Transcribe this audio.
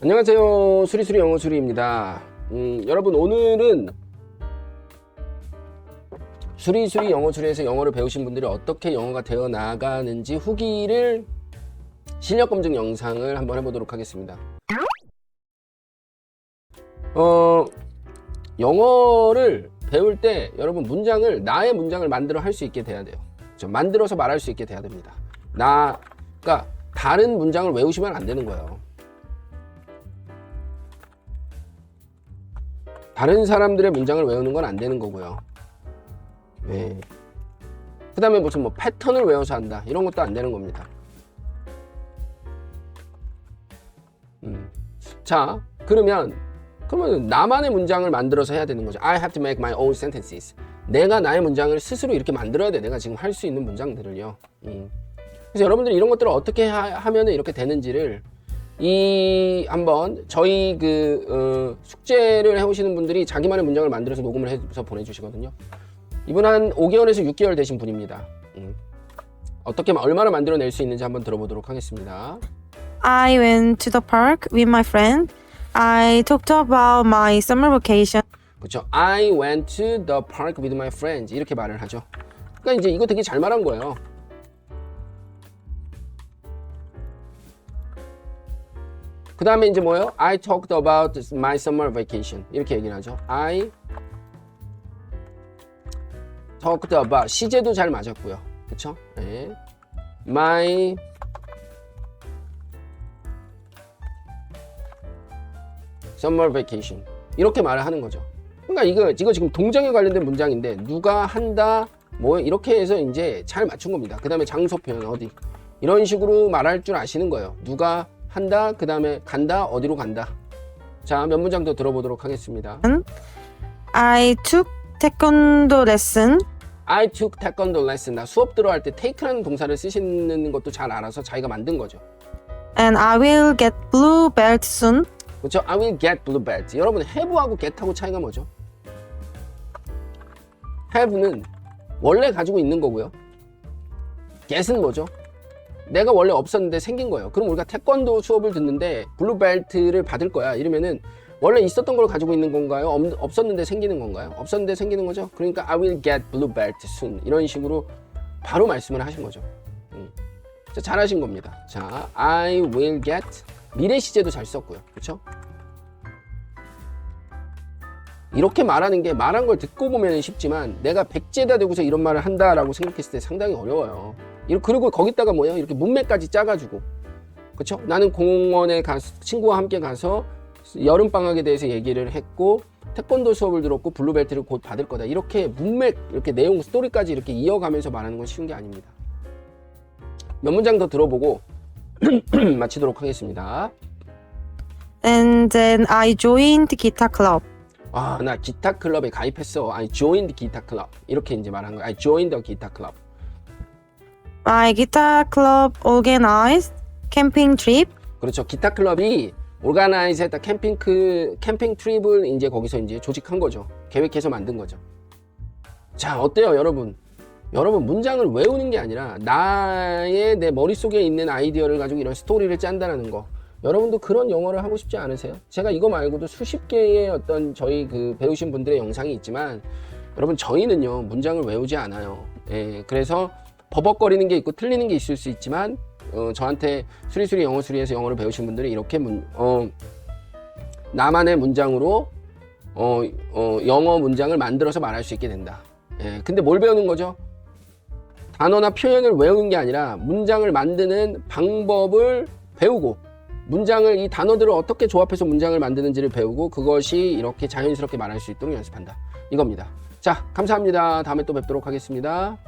안녕하세요. 수리수리 영어 수리입니다. 음, 여러분 오늘은 수리수리 영어 수리에서 영어를 배우신 분들이 어떻게 영어가 되어 나가는지 후기를 실력 검증 영상을 한번 해보도록 하겠습니다. 어, 영어를 배울 때 여러분 문장을 나의 문장을 만들어 할 수 있게 돼야 돼요. 만들어서 말할 수 있게 돼야 됩니다. 나, 그러니까 다른 문장을 외우시면 안 되는 거예요. 다른 사람들의 문장을 외우는 건 안 되는 거고요. 네. 그 다음에 무슨 뭐 패턴을 외워서 한다. 이런 것도 안 되는 겁니다. 음. 자, 그러면, 그러면 나만의 문장을 만들어서 해야 되는 거죠. I have to make my own sentences. 내가 나의 문장을 스스로 이렇게 만들어야 돼. 내가 지금 할 수 있는 문장들을요. 음. 그래서 여러분들이 이런 것들을 어떻게 하, 면 이렇게 되는지를 이 한번 저희 그 어, 숙제를 해오시는 분들이 자기만의 문장을 만들어서 녹음을 해서 보내주시거든요. 이분 한 5개월에서 6개월 되신 분입니다. 음. 어떻게 얼마나 만들어낼 수 있는지 한번 들어보도록 하겠습니다. I went to the park with my friend. I talked about my summer vacation. 그렇죠. I went to the park with my friends 이렇게 말을 하죠. 그러니까 이제 이거 되게 잘 말한 거예요. 그 다음에 이제 뭐예요? I talked about my summer vacation 이렇게 얘기를 하죠. I talked about 시제도 잘 맞았고요. 그렇죠? 네. My summer vacation 이렇게 말을 하는 거죠. 그러니까 이거 이거 지금 동정에 관련된 문장인데 누가 한다 뭐 이렇게 해서 이제 잘 맞춘 겁니다. 그 다음에 장소 표현 어디 이런 식으로 말할 줄 아시는 거예요. 누가 한다 그 다음에 간다 어디로 간다. 자 몇 문장 더 들어보도록 하겠습니다. I took taekwondo lesson. I took taekwondo lesson. 나 수업 들어갈 때 take라는 동사를 쓰시는 것도 잘 알아서 자기가 만든 거죠. And I will get blue belt soon. 그렇죠? I will get blue belt. 여러분 have하고 get하고 차이가 뭐죠? have는 원래 가지고 있는 거고요. get은 뭐죠? 내가 원래 없었는데 생긴 거예요. 그럼 우리가 태권도 수업을 듣는데 블루 벨트를 받을 거야. 이러면은 원래 있었던 걸 가지고 있는 건가요? 없, 없었는데 생기는 건가요? 없었는데 생기는 거죠. 그러니까 I will get blue belt soon 이런 식으로 바로 말씀을 하신 거죠. 음. 자, 잘하신 겁니다. 자, I will get 미래 시제도 잘 썼고요. 그렇죠? 이렇게 말하는 게 말한 걸 듣고 보면 쉽지만 내가 백제다 대고서 이런 말을 한다라고 생각했을 때 상당히 어려워요. 그리고 거기다가 뭐예요? 이렇게 문맥까지 짜가지고 그렇죠? 나는 공원에 가서 친구와 함께 가서 여름 방학에 대해서 얘기를 했고 태권도 수업을 들었고 블루벨트를 곧 받을 거다. 이렇게 문맥 이렇게 내용 스토리까지 이렇게 이어가면서 말하는 건 쉬운 게 아닙니다. 몇 문장 더 들어보고 마치도록 하겠습니다. And then I joined guitar club. 아, 나 기타 클럽에 가입했어. I joined 기타 클럽. 이렇게 이제 말한 거야. I joined the 기타 클럽. My guitar club organized camping trip. 그렇죠. 기타 클럽이 오르가나이즈 했다 캠핑 그 캠핑 트립을 이제 거기서 이제 조직한 거죠. 계획해서 만든 거죠. 자, 어때요, 여러분? 여러분 문장을 외우는 게 아니라 나의 내 머릿속에 있는 아이디어를 가지고 이런 스토리를 짠다라는 거. 여러분도 그런 영어를 하고 싶지 않으세요? 제가 이거 말고도 수십 개의 어떤 저희 그 배우신 분들의 영상이 있지만 여러분 저희는요 문장을 외우지 않아요. 예, 그래서 버벅거리는 게 있고 틀리는 게 있을 수 있지만 어, 저한테 수리수리 영어 수리에서 영어를 배우신 분들이 이렇게 문, 어, 나만의 문장으로 어, 어, 영어 문장을 만들어서 말할 수 있게 된다. 예, 근데 뭘 배우는 거죠? 단어나 표현을 외우는 게 아니라 문장을 만드는 방법을 배우고 문장을 이 단어들을 어떻게 조합해서 문장을 만드는지를 배우고 그것이 이렇게 자연스럽게 말할 수 있도록 연습한다. 이겁니다. 자, 감사합니다. 다음에 또 뵙도록 하겠습니다.